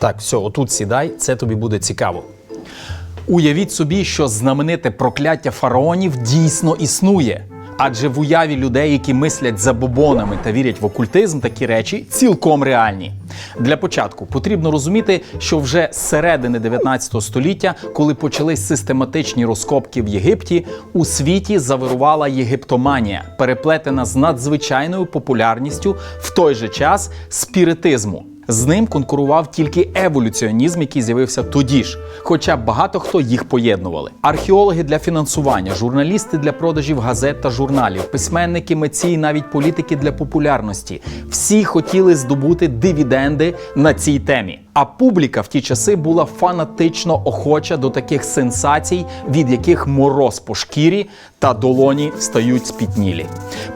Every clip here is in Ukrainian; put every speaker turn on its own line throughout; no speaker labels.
Так, все, отут сідай, це тобі буде цікаво. Уявіть собі, що знамените прокляття фараонів дійсно існує. Адже в уяві людей, які мислять забобонами та вірять в окультизм, такі речі цілком реальні. Для початку потрібно розуміти, що вже з середини 19 століття, коли почались систематичні розкопки в Єгипті, у світі завирувала єгиптоманія, переплетена з надзвичайною популярністю в той же час спіритизму. З ним конкурував тільки еволюціонізм, який з'явився тоді ж, хоча багато хто їх поєднували. Археологи для фінансування, журналісти для продажів газет та журналів, письменники, митці і навіть політики для популярності. Всі хотіли здобути дивіденди на цій темі. А публіка в ті часи була фанатично охоча до таких сенсацій, від яких мороз по шкірі та долоні стають спітнілі.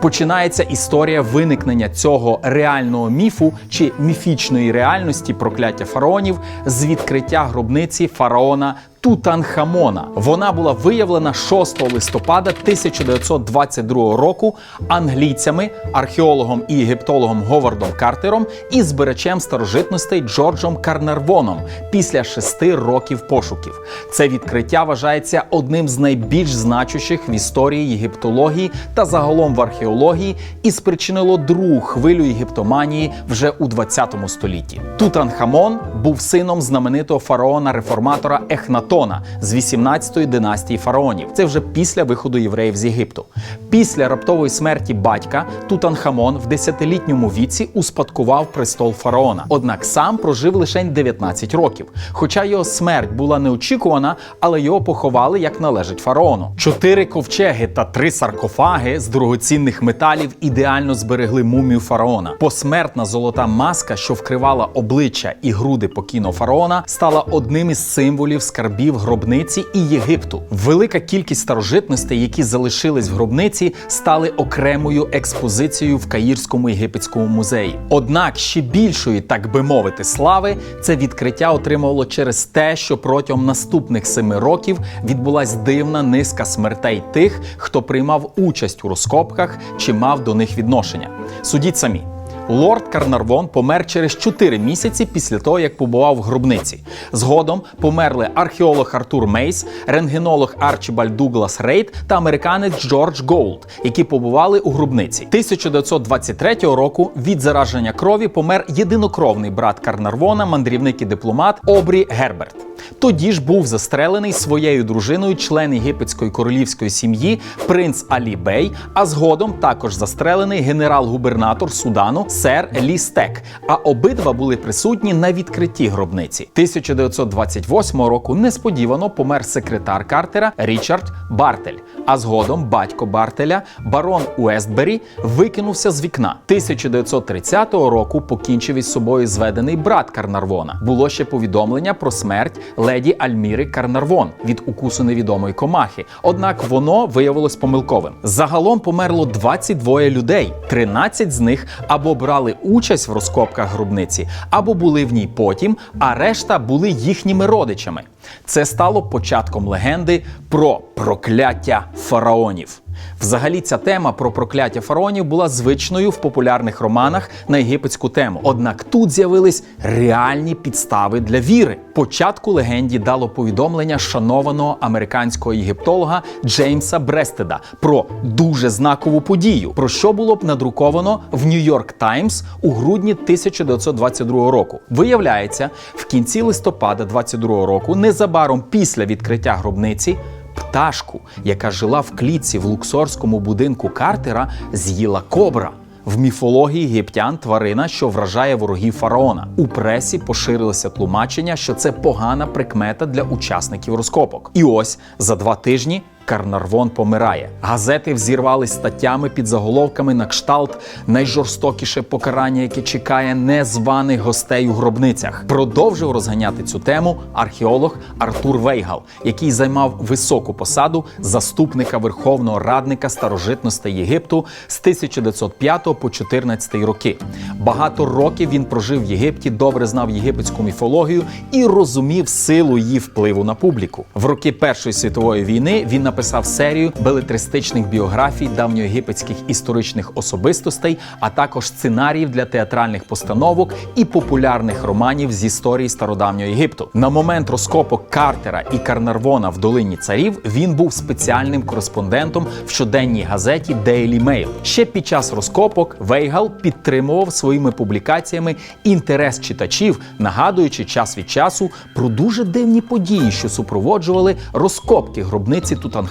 Починається історія виникнення цього реального міфу чи міфічної реальності прокляття фараонів з відкриття гробниці фараона Тутанхамона. Вона була виявлена 6 листопада 1922 року англійцями, археологом і єгиптологом Говардом Картером і збирачем старожитностей Джорджом Карнарвоном після шести років пошуків. Це відкриття вважається одним з найбільш значущих в історії єгиптології та загалом в археології і спричинило другу хвилю єгиптоманії вже у 20 столітті. Тутанхамон був сином знаменитого фараона-реформатора Ехнатона з 18-ї династії фараонів. Це вже після виходу євреїв з Єгипту. Після раптової смерті батька Тутанхамон в 10-літньому віці успадкував престол фараона. Однак сам прожив лише 19 років. Хоча його смерть була неочікувана, але його поховали як належить фараону. Чотири ковчеги та три саркофаги з дорогоцінних металів ідеально зберегли мумію фараона. Посмертна золота маска, що вкривала обличчя і груди покійного фараона, стала одним із символів скарбів гробниці і Єгипту. Велика кількість старожитностей, які залишились в гробниці, стали окремою експозицією в Каїрському єгипетському музеї. Однак ще більшої, так би мовити, слави це відкриття отримувало через те, що протягом наступних семи років відбулась дивна низка смертей тих, хто приймав участь у розкопках чи мав до них відношення. Судіть самі. Лорд Карнарвон помер через 4 місяці після того, як побував в гробниці. Згодом померли археолог Артур Мейс, рентгенолог Арчібальд Дуглас Рейд та американець Джордж Гоулд, які побували у гробниці. 1923 року від зараження крові помер єдинокровний брат Карнарвона, мандрівник і дипломат Обрі Герберт. Тоді ж був застрелений своєю дружиною член єгипетської королівської сім'ї принц Алі Бей, а згодом також застрелений генерал-губернатор Судану сер Лі Стек. А обидва були присутні на відкритті гробниці. 1928 року несподівано помер секретар Картера Річард Бартель. А згодом батько Бартеля, барон Уестбері, викинувся з вікна. 1930 року покінчив із собою зведений брат Карнарвона. Було ще повідомлення про смерть леді Альміри Карнарвон від укусу невідомої комахи. Однак воно виявилось помилковим. Загалом померло 22 людей. 13 з них або брали участь в розкопках гробниці, або були в ній потім, а решта були їхніми родичами. Це стало початком легенди про прокляття фараонів. Взагалі, ця тема про прокляття фараонів була звичною в популярних романах на єгипетську тему. Однак тут з'явились реальні підстави для віри. Початку легенді дало повідомлення шанованого американського єгиптолога Джеймса Брестеда про дуже знакову подію, про що було б надруковано в Нью-Йорк Таймс у грудні 1922 року. Виявляється, в кінці листопада 22 року, незабаром після відкриття гробниці. Пташку, яка жила в клітці в луксорському будинку Картера, з'їла кобра. В міфології єгиптян тварина, що вражає ворогів фараона. У пресі поширилося тлумачення, що це погана прикмета для учасників розкопок. І ось за два тижні Карнарвон помирає. Газети взірвали статтями під заголовками на кшталт найжорстокіше покарання, яке чекає незваних гостей у гробницях. Продовжив розганяти цю тему археолог Артур Вейгал, який займав високу посаду заступника верховного радника старожитностей Єгипту з 1905 по 14 роки. Багато років він прожив в Єгипті, добре знав єгипетську міфологію і розумів силу її впливу на публіку. В роки Першої світової війни він написав серію белетристичних біографій давньоєгипетських історичних особистостей, а також сценаріїв для театральних постановок і популярних романів з історії стародавнього Єгипту. На момент розкопок Картера і Карнарвона в долині царів він був спеціальним кореспондентом в щоденній газеті Daily Mail. Ще під час розкопок Вейгал підтримував своїми публікаціями інтерес читачів, нагадуючи час від часу про дуже дивні події, що супроводжували розкопки гробниці Тутанхамона.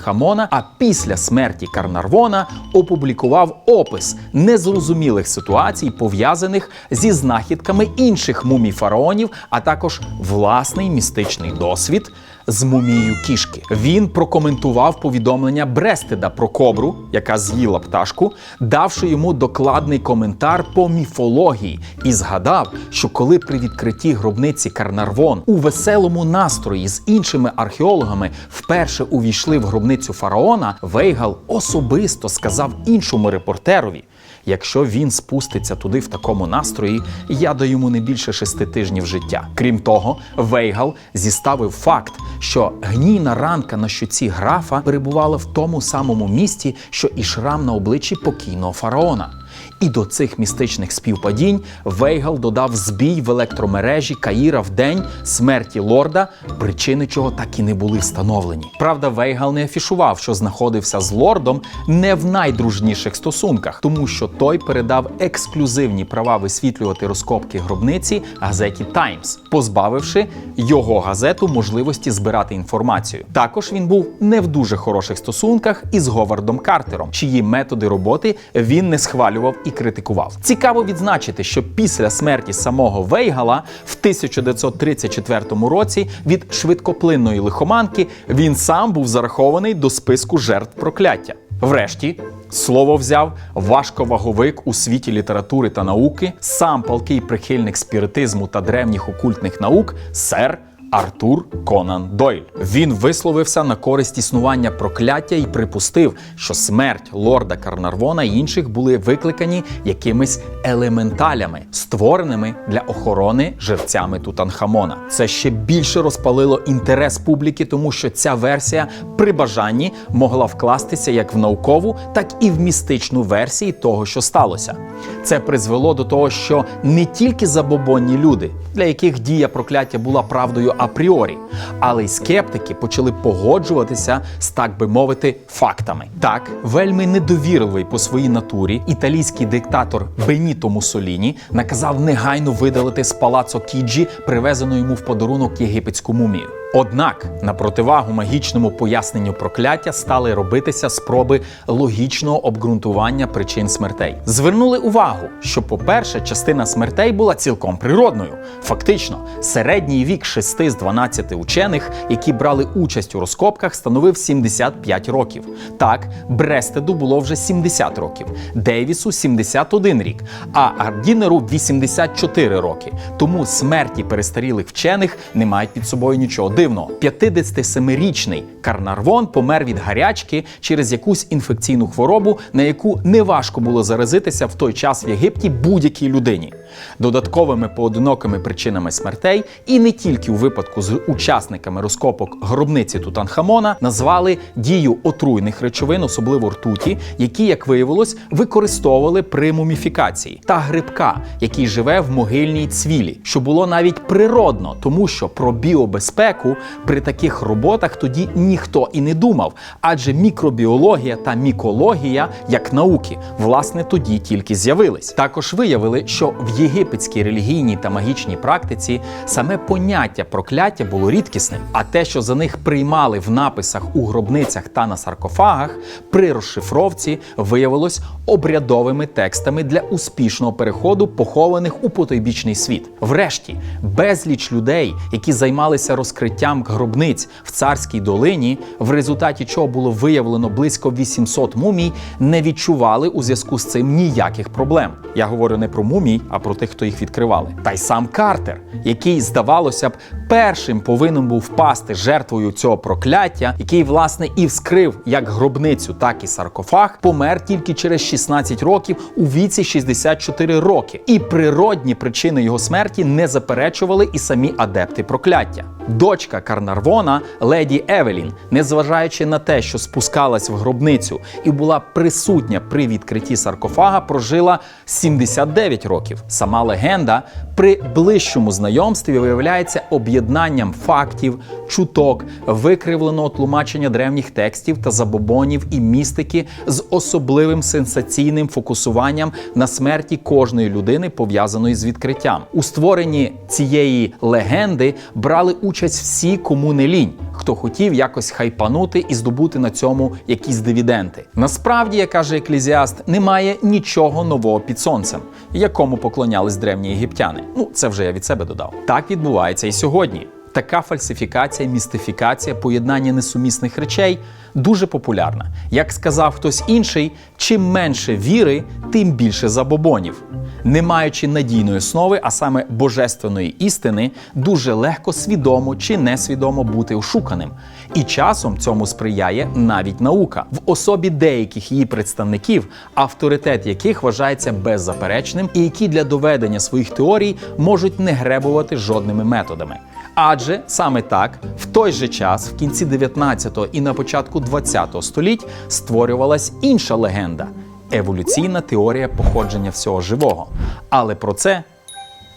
А після смерті Карнарвона опублікував опис незрозумілих ситуацій, пов'язаних зі знахідками інших мумій фараонів, а також власний містичний досвід з мумією кішки. Він прокоментував повідомлення Брестеда про кобру, яка з'їла пташку, давши йому докладний коментар по міфології, і згадав, що коли при відкритті гробниці Карнарвон у веселому настрої з іншими археологами вперше увійшли в гробницю фараона, Вейгал особисто сказав іншому репортерові. Якщо він спуститься туди в такому настрої, я даю йому не більше шести тижнів життя. Крім того, Вейгал зіставив факт, що гнійна ранка на щуці графа перебувала в тому самому місці, що і шрам на обличчі покійного фараона. І до цих містичних співпадінь Вейгал додав збій в електромережі Каїра в день смерті лорда, причини чого так і не були встановлені. Правда, Вейгал не афішував, що знаходився з лордом не в найдружніших стосунках, тому що той передав ексклюзивні права висвітлювати розкопки гробниці газеті Таймс, позбавивши його газету можливості збирати інформацію. Також він був не в дуже хороших стосунках із Говардом Картером, чиї методи роботи він не схвалював і критикував. Цікаво відзначити, що після смерті самого Вейгала в 1934 році від швидкоплинної лихоманки він сам був зарахований до списку жертв прокляття. Врешті слово взяв важковаговик у світі літератури та науки, сам палкий прихильник спіритизму та древніх окультних наук, сер. Артур Конан Дойль. Він висловився на користь існування прокляття і припустив, що смерть лорда Карнарвона і інших були викликані якимись елементалями, створеними для охорони жерцями Тутанхамона. Це ще більше розпалило інтерес публіки, тому що ця версія при бажанні могла вкластися як в наукову, так і в містичну версії того, що сталося. Це призвело до того, що не тільки забобонні люди, для яких дія прокляття була правдою апріорі, але й скептики почали погоджуватися з, так би мовити, фактами. Так, вельми недовірливий по своїй натурі італійський диктатор Беніто Муссоліні наказав негайно видалити з палацо Кіджі привезену йому в подарунок єгипетську мумію. Однак на противагу магічному поясненню прокляття стали робитися спроби логічного обґрунтування причин смертей. Звернули увагу, що, по-перше, частина смертей була цілком природною. Фактично, середній вік 6 з 12 учених, які брали участь у розкопках, становив 75 років. Так, Брестеду було вже 70 років, Дейвісу 71 рік, а Ардінеру 84 роки. Тому смерті перестарілих вчених не мають під собою нічого дивного. 57-річний Карнарвон помер від гарячки через якусь інфекційну хворобу, на яку неважко було заразитися в той час в Єгипті будь-якій людині. Додатковими поодинокими причинами смертей, і не тільки у випадку з учасниками розкопок гробниці Тутанхамона, назвали дію отруйних речовин, особливо ртуті, які, як виявилось, використовували при муміфікації, та грибка, який живе в могильній цвілі, що було навіть природно, тому що про біобезпеку при таких роботах тоді ніхто і не думав, адже мікробіологія та мікологія, як науки, власне тоді тільки з'явились. Також виявили, що в єгипетській релігійній та магічній практиці саме поняття прокляття було рідкісним, а те, що за них приймали в написах у гробницях та на саркофагах, при розшифровці виявилось обрядовими текстами для успішного переходу похованих у потойбічний світ. Врешті, безліч людей, які займалися розкриттям гробниць в царській долині, в результаті чого було виявлено близько 800 мумій, не відчували у зв'язку з цим ніяких проблем. Я говорю не про мумій, а про тих, хто їх відкривали. Та й сам Картер, який, здавалося б, першим повинен був впасти жертвою цього прокляття, який, власне, і вскрив як гробницю, так і саркофаг, помер тільки через 16 років у віці 64 роки. І природні причини його смерті не заперечували і самі адепти прокляття. Дочка Карнарвона, леді Евелін, незважаючи на те, що спускалась в гробницю і була присутня при відкритті саркофага, прожила 79 років. Сама легенда при ближчому знайомстві виявляється об'єднанням фактів, чуток, викривленого тлумачення древніх текстів та забобонів і містики з особливим сенсаційним фокусуванням на смерті кожної людини, пов'язаної з відкриттям. У створенні цієї легенди брали участь всі, кому не лінь, хто хотів якось хайпанути і здобути на цьому якісь дивіденти. Насправді, як каже еклезіаст, немає нічого нового під сонцем, якому поклонялись древні єгиптяни. Ну, це вже я від себе додав. Так відбувається і сьогодні. Така фальсифікація, містифікація, поєднання несумісних речей дуже популярна. Як сказав хтось інший, чим менше віри, тим більше забобонів. Не маючи надійної основи, а саме божественної істини, дуже легко свідомо чи несвідомо бути ошуканим. І часом цьому сприяє навіть наука в особі деяких її представників, авторитет яких вважається беззаперечним, і які для доведення своїх теорій можуть не гребувати жодними методами. Адже саме так в той же час, в кінці 19-го і на початку 20-го століть, створювалась інша легенда еволюційна теорія походження всього живого. Але про це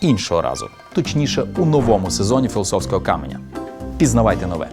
іншого разу, точніше, у новому сезоні філософського каменя. Пізнавайте нове.